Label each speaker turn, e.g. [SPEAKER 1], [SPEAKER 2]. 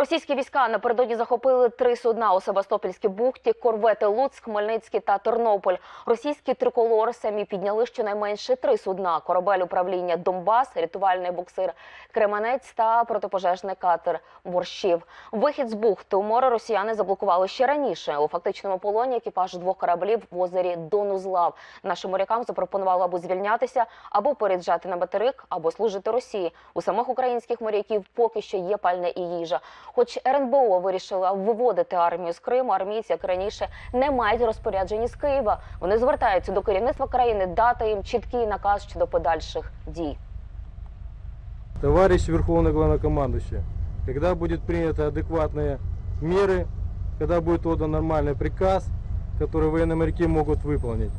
[SPEAKER 1] Російські війська напередодні захопили три судна у Севастопольській бухті, корвети Луцьк, Хмельницький та Тернополь. Російські триколори самі підняли щонайменше три судна: корабель управління Донбас, рятувальний буксир Кременець та протипожежний катер Борщів. Вихід з бухти у море росіяни заблокували ще раніше. У фактичному полоні екіпаж двох кораблів в озері Донузлав. Нашим морякам запропонували або звільнятися, або переїжджати на материк, або служити Росії. У самих українських моряків поки що є пальне і їжа. Хоч РНБО вирішила виводити армію з Криму, армійці, як раніше, не мають розпоряджень з Києва. Вони звертаються до керівництва країни дати їм чіткий наказ щодо подальших дій.
[SPEAKER 2] Товарищ Верховный Главнокомандующий, когда будут приняты адекватные меры, когда будет отдан нормальный приказ, который военно-моряки могут выполнить.